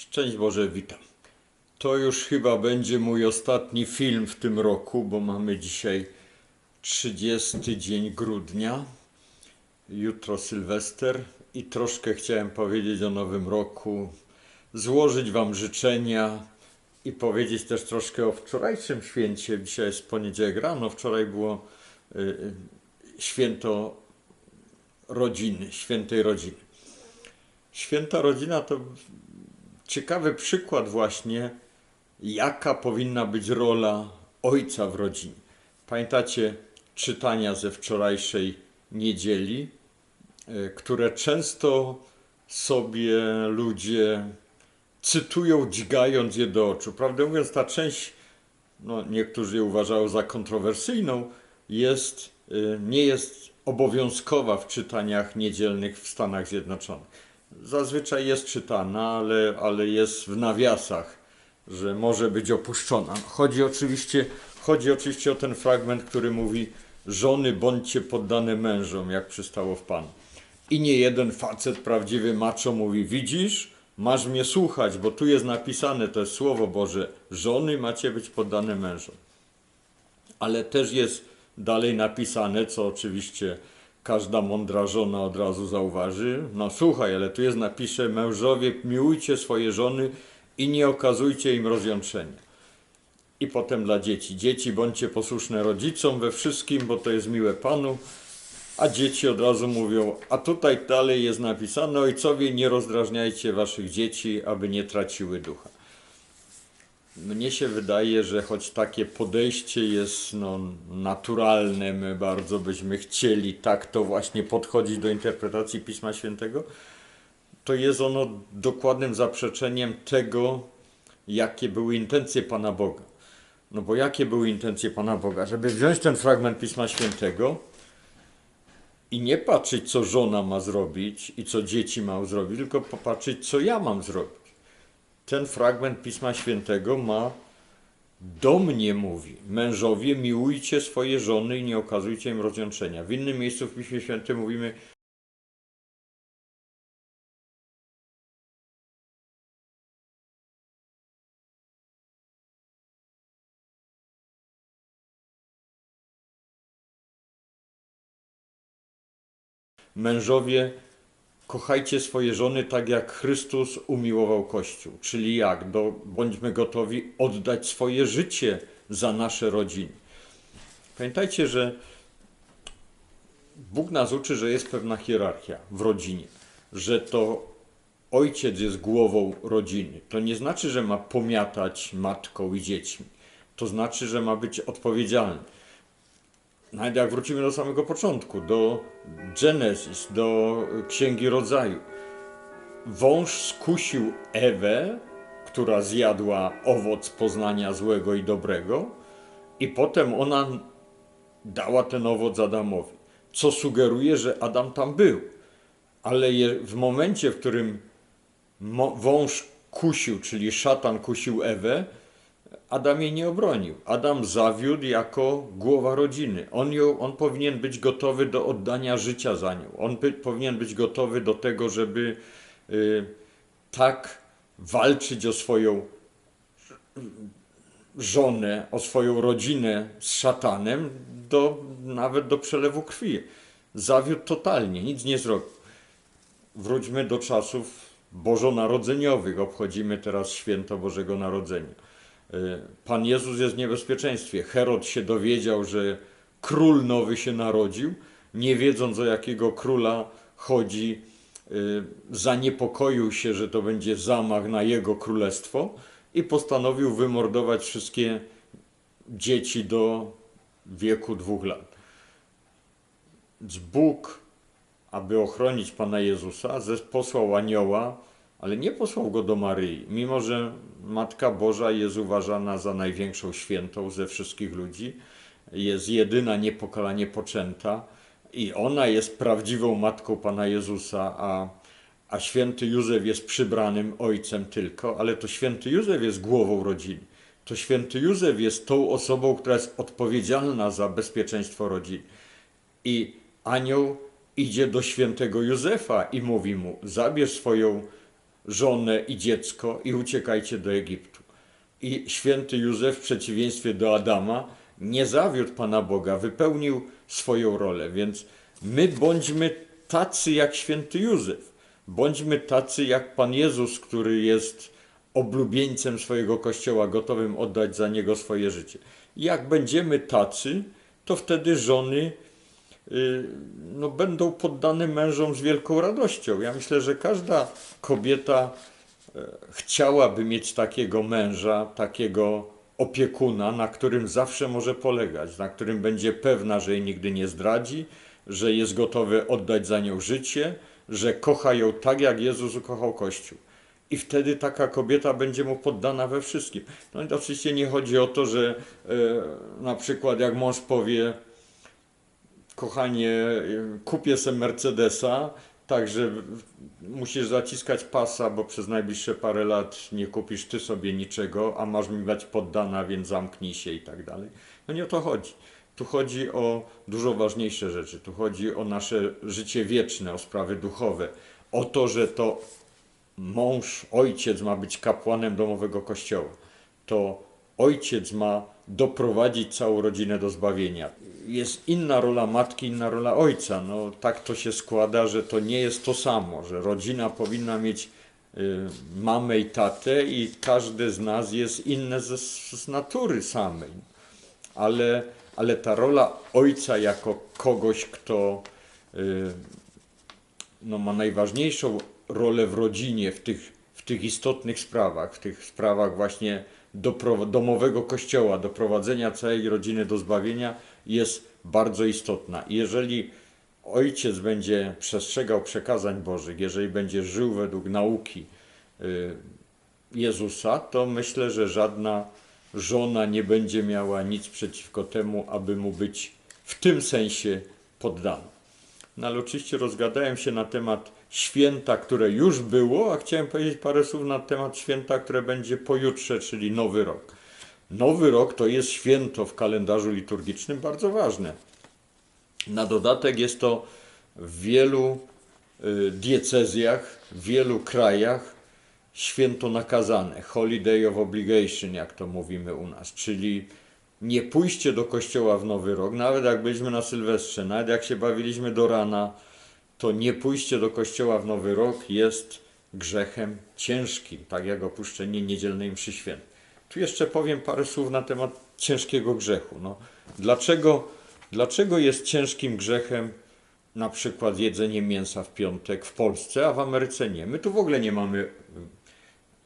Szczęść Boże, witam. To już chyba będzie mój ostatni film w tym roku, bo mamy dzisiaj 30 dzień grudnia. Jutro Sylwester i troszkę chciałem powiedzieć o nowym roku, złożyć Wam życzenia i powiedzieć też troszkę o wczorajszym święcie. Dzisiaj jest poniedziałek rano, wczoraj było y, y, święto rodziny, świętej rodziny. Święta rodzina to ciekawy przykład właśnie, jaka powinna być rola ojca w rodzinie. Pamiętacie czytania ze wczorajszej niedzieli, e, które często sobie ludzie cytują, dźgając je do oczu. Prawdę mówiąc, ta część, no, niektórzy je uważają za kontrowersyjną, jest, e, nie jest obowiązkowa w czytaniach niedzielnych w Stanach Zjednoczonych zazwyczaj jest czytana, ale, ale jest w nawiasach, że może być opuszczona. Chodzi oczywiście, chodzi oczywiście o ten fragment, który mówi żony bądźcie poddane mężom, jak przystało w Panu. I nie jeden facet, prawdziwy macho mówi, widzisz, masz mnie słuchać, bo tu jest napisane, to jest Słowo Boże, żony macie być poddane mężom. Ale też jest dalej napisane, co oczywiście każda mądra żona od razu zauważy. No słuchaj, ale tu jest napisze mężowie, miłujcie swoje żony i nie okazujcie im rozjątrzenia. I potem dla dzieci. Dzieci bądźcie posłuszne rodzicom we wszystkim, bo to jest miłe Panu. A dzieci od razu mówią, a tutaj dalej jest napisane, ojcowie nie rozdrażniajcie waszych dzieci, aby nie traciły ducha. Mnie się wydaje, że choć takie podejście jest no, naturalne, my bardzo byśmy chcieli tak to właśnie podchodzić do interpretacji Pisma Świętego, to jest ono dokładnym zaprzeczeniem tego, jakie były intencje Pana Boga. No bo jakie były intencje Pana Boga? Żeby wziąć ten fragment Pisma Świętego i nie patrzeć, co żona ma zrobić i co dzieci mają zrobić, tylko popatrzeć, co ja mam zrobić ten fragment Pisma Świętego ma do mnie mówi, mężowie miłujcie swoje żony i nie okazujcie im rozjątrzenia. W innym miejscu w Piśmie Świętym mówimy mężowie kochajcie swoje żony tak jak Chrystus umiłował Kościół. Czyli jak? Do, bądźmy gotowi oddać swoje życie za nasze rodziny. Pamiętajcie, że Bóg nas uczy, że jest pewna hierarchia w rodzinie, że to ojciec jest głową rodziny. To nie znaczy, że ma pomiatać matką i dziećmi. To znaczy, że ma być odpowiedzialny nawet jak wrócimy do samego początku, do Genesis, do Księgi Rodzaju. Wąż skusił Ewę, która zjadła owoc poznania złego i dobrego, i potem ona dała ten owoc Adamowi, co sugeruje, że Adam tam był. Ale w momencie, w którym wąż kusił, czyli szatan kusił Ewę, Adam jej nie obronił. Adam zawiódł jako głowa rodziny. On, ją, on powinien być gotowy do oddania życia za nią. On by, powinien być gotowy do tego, żeby y, tak walczyć o swoją żonę, o swoją rodzinę z szatanem, do, nawet do przelewu krwi. Zawiódł totalnie, nic nie zrobił. Wróćmy do czasów bożonarodzeniowych. Obchodzimy teraz święto Bożego Narodzenia Pan Jezus jest w niebezpieczeństwie. Herod się dowiedział, że król nowy się narodził, nie wiedząc o jakiego króla chodzi, y, zaniepokoił się, że to będzie zamach na jego królestwo i postanowił wymordować wszystkie dzieci do wieku dwóch lat. Bóg, aby ochronić Pana Jezusa, posłał anioła, ale nie posłał go do Maryi, mimo że Matka Boża jest uważana za największą świętą ze wszystkich ludzi, jest jedyna niepokalanie poczęta i ona jest prawdziwą matką Pana Jezusa, a, a święty Józef jest przybranym ojcem tylko, ale to święty Józef jest głową rodziny. To święty Józef jest tą osobą, która jest odpowiedzialna za bezpieczeństwo rodziny. I anioł idzie do świętego Józefa i mówi mu: Zabierz swoją żonę i dziecko i uciekajcie do Egiptu. I święty Józef w przeciwieństwie do Adama nie zawiódł Pana Boga, wypełnił swoją rolę, więc my bądźmy tacy jak święty Józef. Bądźmy tacy jak Pan Jezus, który jest oblubieńcem swojego kościoła, gotowym oddać za niego swoje życie. Jak będziemy tacy, to wtedy żony no, będą poddane mężom z wielką radością. Ja myślę, że każda kobieta e, chciałaby mieć takiego męża, takiego opiekuna, na którym zawsze może polegać, na którym będzie pewna, że jej nigdy nie zdradzi, że jest gotowy oddać za nią życie, że kocha ją tak, jak Jezus ukochał Kościół. I wtedy taka kobieta będzie mu poddana we wszystkim. No i oczywiście nie chodzi o to, że e, na przykład jak mąż powie, kochanie, kupię sobie Mercedesa, także musisz zaciskać pasa, bo przez najbliższe parę lat nie kupisz ty sobie niczego, a masz mi być poddana, więc zamknij się i tak dalej. No nie o to chodzi. Tu chodzi o dużo ważniejsze rzeczy. Tu chodzi o nasze życie wieczne, o sprawy duchowe. O to, że to mąż, ojciec ma być kapłanem domowego kościoła. To ojciec ma doprowadzić całą rodzinę do zbawienia. Jest inna rola matki, inna rola ojca. No, tak to się składa, że to nie jest to samo, że rodzina powinna mieć y, mamę i tatę i każdy z nas jest inny z, z natury samej. Ale, ale ta rola ojca jako kogoś, kto y, no, ma najważniejszą rolę w rodzinie, w tych, w tych istotnych sprawach, w tych sprawach właśnie domowego kościoła, doprowadzenia całej rodziny do zbawienia jest bardzo istotna. Jeżeli ojciec będzie przestrzegał przekazań Bożych, jeżeli będzie żył według nauki y, Jezusa, to myślę, że żadna żona nie będzie miała nic przeciwko temu, aby mu być w tym sensie poddana. No ale oczywiście rozgadałem się na temat święta, które już było, a chciałem powiedzieć parę słów na temat święta, które będzie pojutrze, czyli Nowy Rok. Nowy Rok to jest święto w kalendarzu liturgicznym bardzo ważne. Na dodatek jest to w wielu y, diecezjach, w wielu krajach święto nakazane, holiday of obligation, jak to mówimy u nas, czyli nie pójście do kościoła w Nowy Rok, nawet jak byliśmy na Sylwestrze, nawet jak się bawiliśmy do rana, to nie pójście do kościoła w Nowy Rok jest grzechem ciężkim, tak jak opuszczenie niedzielnej mszy świętej. Tu jeszcze powiem parę słów na temat ciężkiego grzechu. No, dlaczego, dlaczego jest ciężkim grzechem na przykład jedzenie mięsa w piątek w Polsce, a w Ameryce nie? My tu w ogóle nie mamy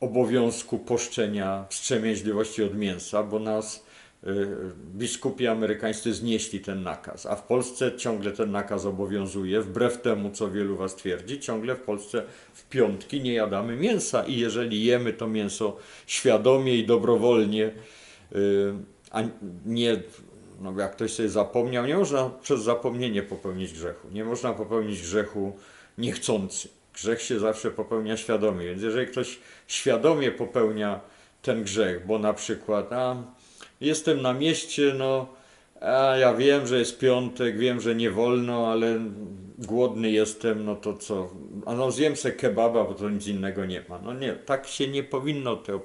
obowiązku poszczenia wstrzemięźliwości od mięsa, bo nas Y, biskupi amerykańscy znieśli ten nakaz, a w Polsce ciągle ten nakaz obowiązuje, wbrew temu, co wielu was twierdzi, ciągle w Polsce w piątki nie jadamy mięsa i jeżeli jemy to mięso świadomie i dobrowolnie, y, a nie, no jak ktoś sobie zapomniał, nie można przez zapomnienie popełnić grzechu, nie można popełnić grzechu niechcący. Grzech się zawsze popełnia świadomie, więc jeżeli ktoś świadomie popełnia ten grzech, bo na przykład, a jestem na mieście, no, a ja wiem, że jest piątek, wiem, że nie wolno, ale głodny jestem, no to co? A no zjem se kebaba, bo to nic innego nie ma. No nie, tak się nie powinno to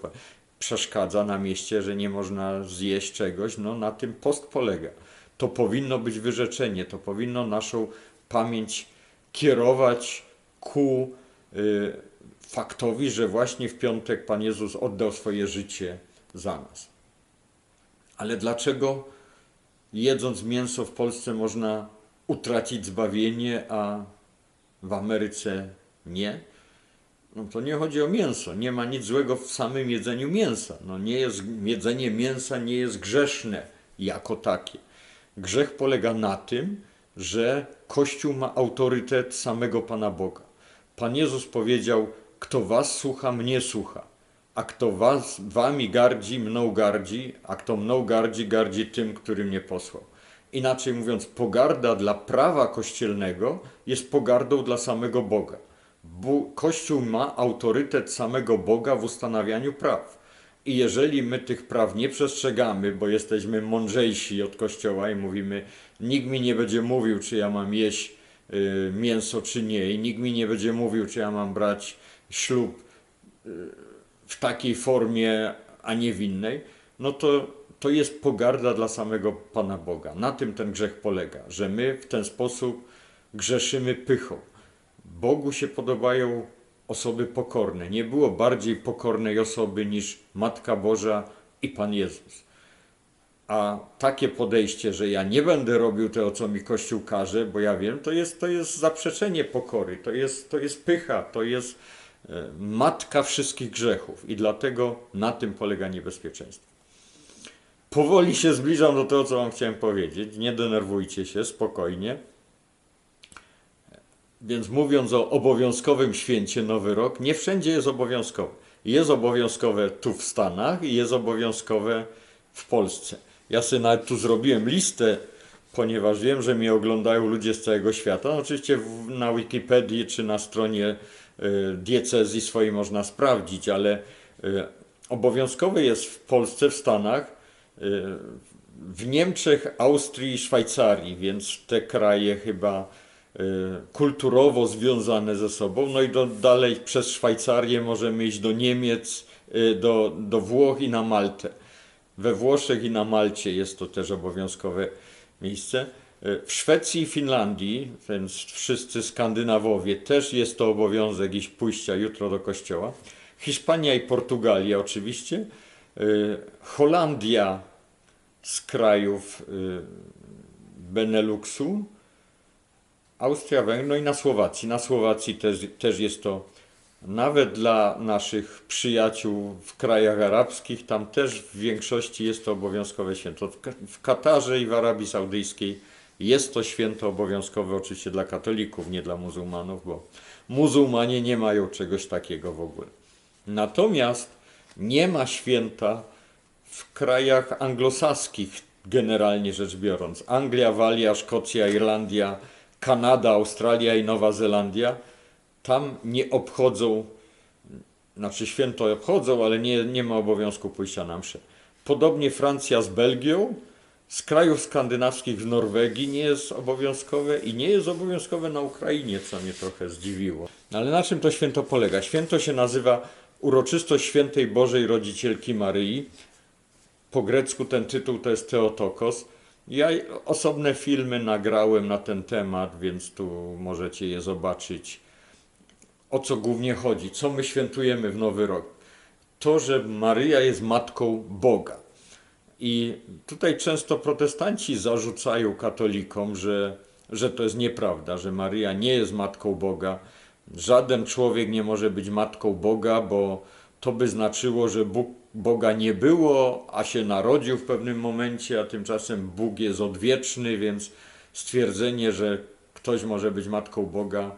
przeszkadza na mieście, że nie można zjeść czegoś, no na tym post polega. To powinno być wyrzeczenie, to powinno naszą pamięć kierować ku y, faktowi, że właśnie w piątek Pan Jezus oddał swoje życie za nas. Ale dlaczego jedząc mięso w Polsce można utracić zbawienie, a w Ameryce nie? No to nie chodzi o mięso. Nie ma nic złego w samym jedzeniu mięsa. No nie jest, jedzenie mięsa nie jest grzeszne jako takie. Grzech polega na tym, że Kościół ma autorytet samego Pana Boga. Pan Jezus powiedział: Kto was słucha, mnie słucha a kto was, wami gardzi, mną gardzi, a kto mną gardzi, gardzi tym, który mnie posłał. Inaczej mówiąc, pogarda dla prawa kościelnego jest pogardą dla samego Boga. Bo Kościół ma autorytet samego Boga w ustanawianiu praw. I jeżeli my tych praw nie przestrzegamy, bo jesteśmy mądrzejsi od Kościoła i mówimy, nikt mi nie będzie mówił, czy ja mam jeść y, mięso, czy nie, i nikt mi nie będzie mówił, czy ja mam brać ślub w takiej formie, a nie w innej, no to, to jest pogarda dla samego Pana Boga. Na tym ten grzech polega, że my w ten sposób grzeszymy pychą. Bogu się podobają osoby pokorne. Nie było bardziej pokornej osoby niż Matka Boża i Pan Jezus. A takie podejście, że ja nie będę robił tego, co mi Kościół każe, bo ja wiem, to jest, to jest zaprzeczenie pokory, to jest, to jest pycha, to jest matka wszystkich grzechów i dlatego na tym polega niebezpieczeństwo. Powoli się zbliżam do tego, co Wam chciałem powiedzieć. Nie denerwujcie się, spokojnie. Więc mówiąc o obowiązkowym święcie Nowy Rok, nie wszędzie jest obowiązkowe. Jest obowiązkowe tu w Stanach i jest obowiązkowe w Polsce. Ja sobie nawet tu zrobiłem listę, ponieważ wiem, że mnie oglądają ludzie z całego świata. Oczywiście na Wikipedii czy na stronie diecezji swojej można sprawdzić, ale y, obowiązkowe jest w Polsce, w Stanach, y, w Niemczech, Austrii i Szwajcarii, więc te kraje chyba y, kulturowo związane ze sobą. No i do, dalej przez Szwajcarię możemy iść do Niemiec, y, do, do Włoch i na Maltę. We Włoszech i na Malcie jest to też obowiązkowe miejsce. W Szwecji i Finlandii, więc wszyscy Skandynawowie, też jest to obowiązek iść pójścia jutro do kościoła. Hiszpania i Portugalia oczywiście. Y, Holandia z krajów y, Beneluxu. Austria, Węgry, no i na Słowacji. Na Słowacji też, też jest to nawet dla naszych przyjaciół w krajach arabskich, tam też w większości jest to obowiązkowe święto. W Katarze i w Arabii Saudyjskiej jest to święto obowiązkowe oczywiście dla katolików, nie dla muzułmanów, bo muzułmanie nie mają czegoś takiego w ogóle. Natomiast nie ma święta w krajach anglosaskich, generalnie rzecz biorąc. Anglia, Walia, Szkocja, Irlandia, Kanada, Australia i Nowa Zelandia tam nie obchodzą, znaczy święto obchodzą, ale nie, nie ma obowiązku pójścia na mszę. Podobnie Francja z Belgią, z krajów skandynawskich w Norwegii nie jest obowiązkowe i nie jest obowiązkowe na Ukrainie, co mnie trochę zdziwiło. Ale na czym to święto polega? Święto się nazywa Uroczystość Świętej Bożej Rodzicielki Maryi. Po grecku ten tytuł to jest Theotokos. Ja osobne filmy nagrałem na ten temat, więc tu możecie je zobaczyć o co głównie chodzi, co my świętujemy w Nowy Rok. To, że Maryja jest matką Boga. I tutaj często protestanci zarzucają katolikom, że, że to jest nieprawda, że Maryja nie jest matką Boga. Żaden człowiek nie może być matką Boga, bo to by znaczyło, że Bóg, Boga nie było, a się narodził w pewnym momencie, a tymczasem Bóg jest odwieczny, więc stwierdzenie, że ktoś może być matką Boga,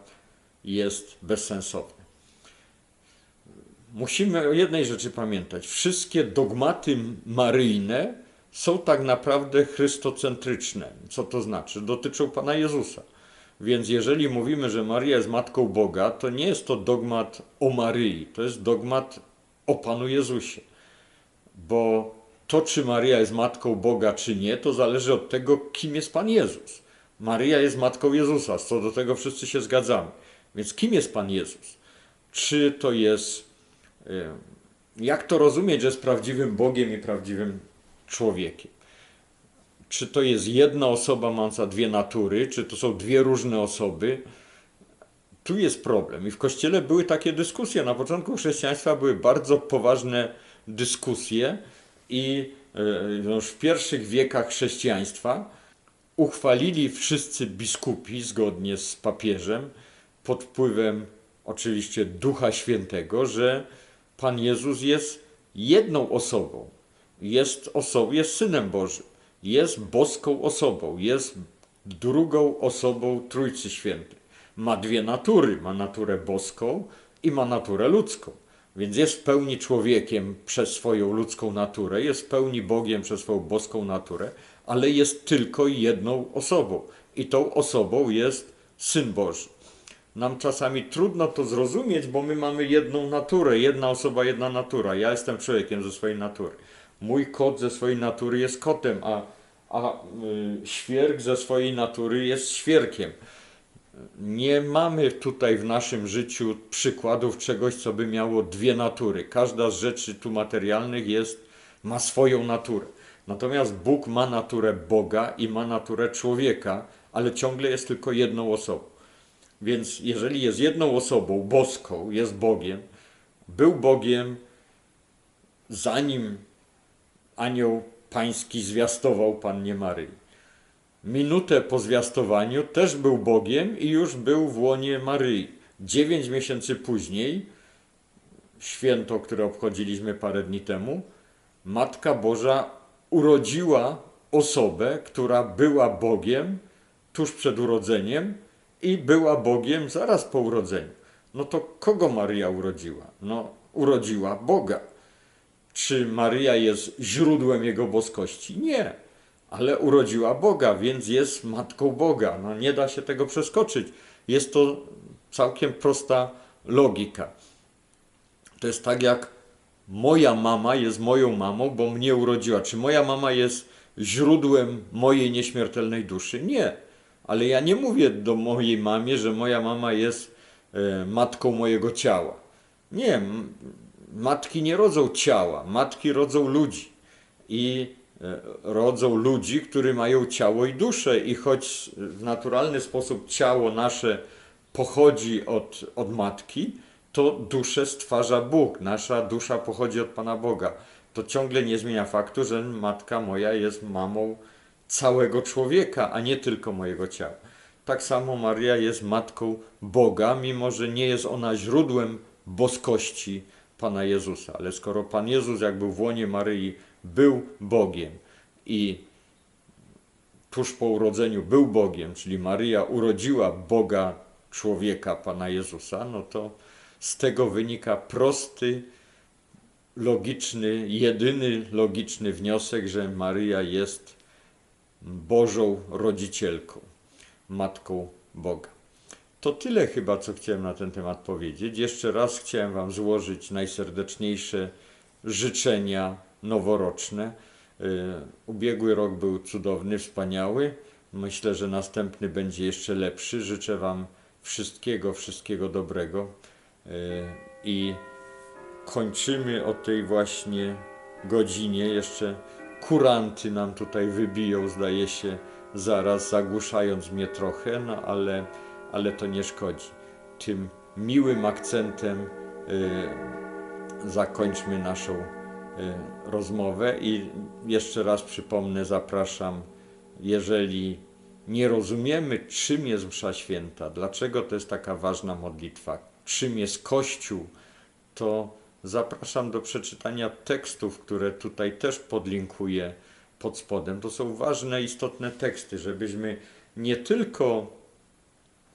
jest bezsensowne. Musimy o jednej rzeczy pamiętać. Wszystkie dogmaty maryjne są tak naprawdę chrystocentryczne. Co to znaczy? Dotyczą Pana Jezusa. Więc jeżeli mówimy, że Maria jest Matką Boga, to nie jest to dogmat o Maryi, to jest dogmat o Panu Jezusie. Bo to, czy Maria jest Matką Boga, czy nie, to zależy od tego, kim jest Pan Jezus. Maryja jest Matką Jezusa, co do tego wszyscy się zgadzamy. Więc kim jest Pan Jezus? Czy to jest, jak to rozumieć, że jest prawdziwym Bogiem i prawdziwym człowiekiem? Czy to jest jedna osoba mająca dwie natury, czy to są dwie różne osoby? Tu jest problem. I w kościele były takie dyskusje. Na początku chrześcijaństwa były bardzo poważne dyskusje, i e, już w pierwszych wiekach chrześcijaństwa uchwalili wszyscy biskupi zgodnie z papieżem pod wpływem oczywiście Ducha Świętego, że Pan Jezus jest jedną osobą, jest, osobą, jest Synem Bożym, jest boską osobą, jest drugą osobą Trójcy Świętej. Ma dwie natury, ma naturę boską i ma naturę ludzką. Więc jest w pełni człowiekiem przez swoją ludzką naturę, jest w pełni Bogiem przez swoją boską naturę, ale jest tylko jedną osobą. I tą osobą jest Syn Boży nam czasami trudno to zrozumieć, bo my mamy jedną naturę, jedna osoba, jedna natura. Ja jestem człowiekiem ze swojej natury. Mój kot ze swojej natury jest kotem, a, a y, świerk ze swojej natury jest świerkiem. Nie mamy tutaj w naszym życiu przykładów czegoś, co by miało dwie natury. Każda z rzeczy tu materialnych jest, ma swoją naturę. Natomiast Bóg ma naturę Boga i ma naturę człowieka, ale ciągle jest tylko jedną osobą. Więc jeżeli jest jedną osobą, boską, jest Bogiem, był Bogiem, zanim anioł pański zwiastował Pannie Maryi. Minutę po zwiastowaniu też był Bogiem i już był w łonie Maryi. Dziewięć miesięcy później, święto, które obchodziliśmy parę dni temu, Matka Boża urodziła osobę, która była Bogiem tuż przed urodzeniem i była Bogiem zaraz po urodzeniu. No to kogo Maryja urodziła? No, urodziła Boga. Czy Maryja jest źródłem jego boskości? Nie, ale urodziła Boga, więc jest matką Boga. No, nie da się tego przeskoczyć. Jest to całkiem prosta logika. To jest tak jak moja mama jest moją mamą, bo mnie urodziła. Czy moja mama jest źródłem mojej nieśmiertelnej duszy? Nie. Ale ja nie mówię do mojej mamie, że moja mama jest e, matką mojego ciała. Nie, matki nie rodzą ciała, matki rodzą ludzi. I e, rodzą ludzi, którzy mają ciało i duszę. I choć w naturalny sposób ciało nasze pochodzi od, od matki, to duszę stwarza Bóg. Nasza dusza pochodzi od Pana Boga. To ciągle nie zmienia faktu, że matka moja jest mamą całego człowieka, a nie tylko mojego ciała. Tak samo Maria jest matką Boga, mimo że nie jest ona źródłem boskości Pana Jezusa. Ale skoro Pan Jezus, jak był w łonie Maryi, był Bogiem i tuż po urodzeniu był Bogiem, czyli Maryja urodziła Boga, człowieka, Pana Jezusa, no to z tego wynika prosty, logiczny, jedyny logiczny wniosek, że Maryja jest Bożą rodzicielką, Matką Boga. To tyle chyba, co chciałem na ten temat powiedzieć. Jeszcze raz chciałem Wam złożyć najserdeczniejsze życzenia noworoczne. Y, Ubiegły rok był cudowny, wspaniały. Myślę, że następny będzie jeszcze lepszy. Życzę Wam wszystkiego, wszystkiego dobrego. Y, I kończymy o tej właśnie godzinie. Jeszcze kuranty nam tutaj wybiją, zdaje się, zaraz zagłuszając mnie trochę, no ale, ale to nie szkodzi. Tym miłym akcentem y, zakończmy naszą y, rozmowę i jeszcze raz przypomnę, zapraszam, jeżeli nie rozumiemy, czym jest Msza Święta, dlaczego to jest taka ważna modlitwa, czym jest Kościół, to zapraszam do przeczytania tekstów, które tutaj też podlinkuję pod spodem. To są ważne, istotne teksty, żebyśmy nie tylko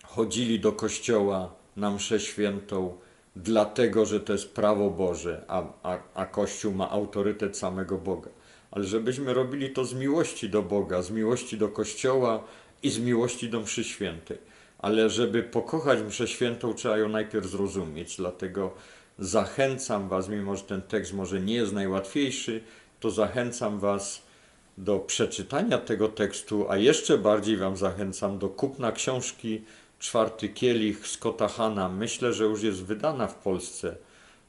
chodzili do kościoła na mszę świętą dlatego, że to jest prawo Boże, a, a, a Kościół ma autorytet samego Boga, ale żebyśmy robili to z miłości do Boga, z miłości do Kościoła i z miłości do mszy świętej. Ale żeby pokochać mszę świętą, trzeba ją najpierw zrozumieć, dlatego zachęcam Was, mimo że ten tekst może nie jest najłatwiejszy, to zachęcam Was do przeczytania tego tekstu, a jeszcze bardziej Wam zachęcam do kupna książki Czwarty Kielich Scotta Hana. Myślę, że już jest wydana w Polsce.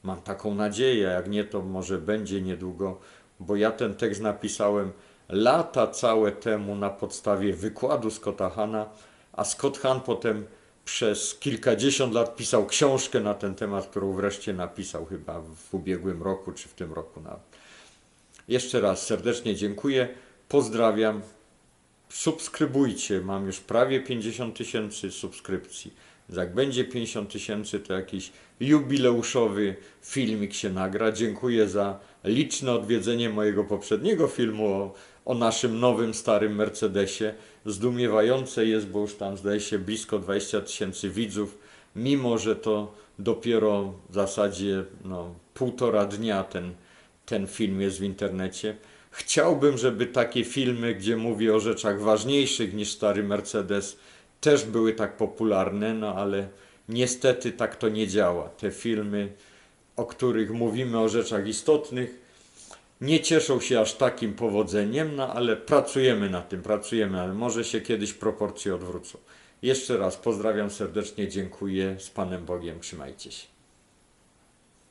Mam taką nadzieję, jak nie, to może będzie niedługo, bo ja ten tekst napisałem lata całe temu na podstawie wykładu Scotta Hana, a Scott Hahn potem przez kilkadziesiąt lat pisał książkę na ten temat, którą wreszcie napisał chyba w ubiegłym roku czy w tym roku nawet. Jeszcze raz serdecznie dziękuję, pozdrawiam. Subskrybujcie, mam już prawie 50 tysięcy subskrypcji. Jak będzie 50 tysięcy, to jakiś jubileuszowy filmik się nagra. Dziękuję za liczne odwiedzenie mojego poprzedniego filmu o, o naszym nowym, starym Mercedesie. Zdumiewające jest, bo już tam zdaje się blisko 20 tysięcy widzów, mimo że to dopiero w zasadzie no, półtora dnia ten, ten film jest w internecie. Chciałbym, żeby takie filmy, gdzie mówię o rzeczach ważniejszych niż stary Mercedes, też były tak popularne, no ale niestety tak to nie działa. Te filmy, o których mówimy o rzeczach istotnych, nie cieszą się aż takim powodzeniem, no ale pracujemy na tym, pracujemy, ale może się kiedyś proporcje odwrócą. Jeszcze raz pozdrawiam serdecznie, dziękuję. Z Panem Bogiem, trzymajcie się.